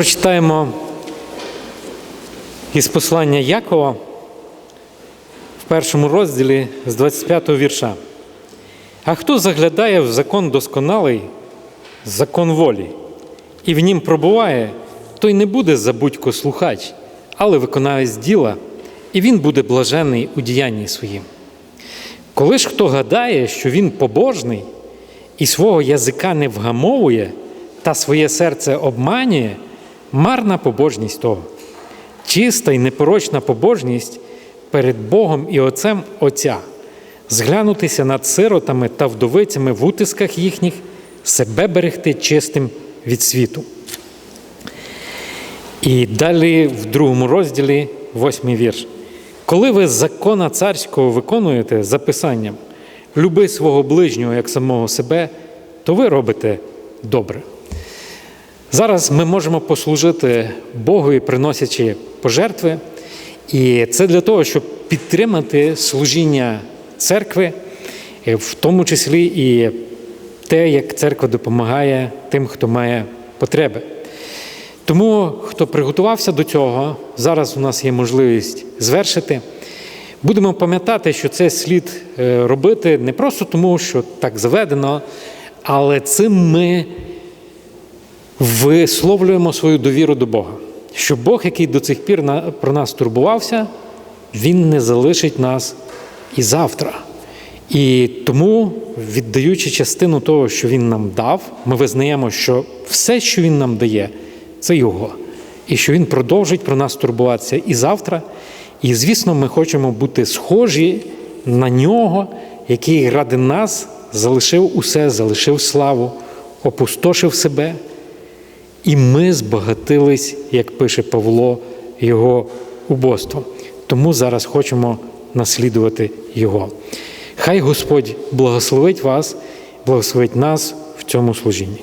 прочитаємо із послання Якова в першому розділі з 25 го вірша. А хто заглядає в закон досконалий, закон волі, і в нім пробуває, той не буде забудько слухач, але виконавець діла, і він буде блажений у діянні своїм. Коли ж хто гадає, що він побожний і свого язика не вгамовує та своє серце обманює, марна побожність того. Чиста і непорочна побожність перед Богом і Отцем Отця, зглянутися над сиротами та вдовицями в утисках їхніх, себе берегти чистим від світу. І далі в другому розділі, восьмий вірш. Коли ви закона царського виконуєте за писанням люби свого ближнього як самого себе, то ви робите добре. Зараз ми можемо послужити Богу, приносячи пожертви, і це для того, щоб підтримати служіння церкви, е, в тому числі і те, як церква допомагає тим, хто має потреби. Тому, хто приготувався до цього, зараз у нас є можливість звершити. Будемо пам'ятати, що це слід е, робити не просто тому, що так заведено, але цим ми висловлюємо свою довіру до Бога. Що Бог, який до цих пір про нас турбувався, Він не залишить нас і завтра. І тому, віддаючи частину того, що Він нам дав, ми визнаємо, що все, що Він нам дає, це Його. І що Він продовжить про нас турбуватися і завтра. І, звісно, ми хочемо бути схожі на нього, який ради нас залишив усе, залишив славу, опустошив себе. І ми збагатились, як пише Павло, його убоством. Тому зараз хочемо наслідувати Його. Хай Господь благословить вас, благословить нас в цьому служінні.